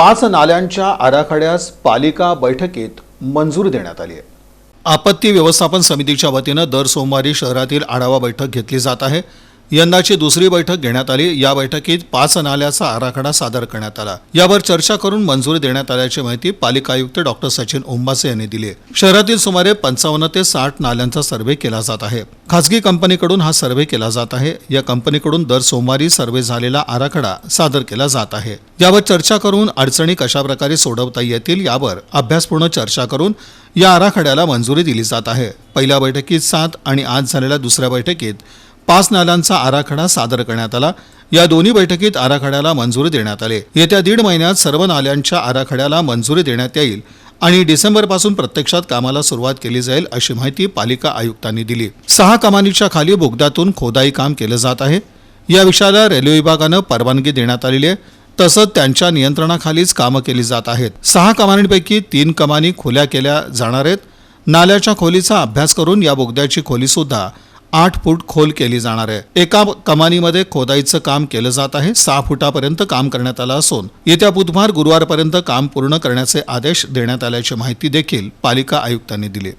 पाच नाल्यांच्या आराखड्यास पालिका बैठकीत मंजूर देण्यात आली आहे. आपत्ती व्यवस्थापन समितीच्या वतीनं दर सोमवारी शहरातील आढावा बैठक घेतली जात आहे. यंदाची दुसरी बैठक घेण्यात आली. या बैठकीत पाच नाल्याचा आराखडा सादर करण्यात आला. यावर चर्चा करून मंजुरी देण्यात आल्याची माहिती पालिका आयुक्त डॉक्टर सचिन उंबासे यांनी दिली शहरातील सुमारे पंचावन्न ते साठ नाल्यांचा सर्व्हे केला जात आहे. खासगी कंपनीकडून हा सर्व्हे केला जात आहे. या कंपनीकडून दर सोमवारी सर्व्हे झालेला आराखडा सादर केला जात आहे. यावर चर्चा करून अडचणी कशा प्रकारे सोडवता येतील यावर अभ्यासपूर्ण चर्चा करून या आराखड्याला मंजुरी दिली जात आहे. पहिल्या बैठकीत सात आणि आज झालेल्या दुसऱ्या बैठकीत पाच नाल्यांचा आराखडा सादर करण्यात आला. या दोन्ही बैठकीत आराखड्याला मंजुरी देण्यात आली. येत्या दीड महिन्यात सर्व नाल्यांच्या आराखड्याला मंजुरी देण्यात येईल आणि डिसेंबरपासून प्रत्यक्षात कामाला सुरुवात केली जाईल अशी माहिती पालिका आयुक्तांनी दिली. सहा कमानीच्या खाली बोगद्यातून खोदाई काम केलं जात आहे. या विषयाला रेल्वे विभागानं परवानगी देण्यात आलेली आहे. तसंच त्यांच्या नियंत्रणाखालीच कामं केली जात आहेत. सहा कमानींपैकी तीन कमानी खुल्या केल्या जाणार आहेत. नाल्याच्या खोलीचा अभ्यास करून या बोगद्याची खोलीसुद्धा आठ फूट खोल केली जाणार आहे. एका कमानीमध्ये खोदाईचं काम केलं जात आहे. सहा फुटापर्यंत काम करण्यात आलं असून येत्या बुधवार गुरुवारपर्यंत काम पूर्ण करण्याचे आदेश देण्यात आल्याची माहिती देखील पालिका आयुक्तांनी दिली.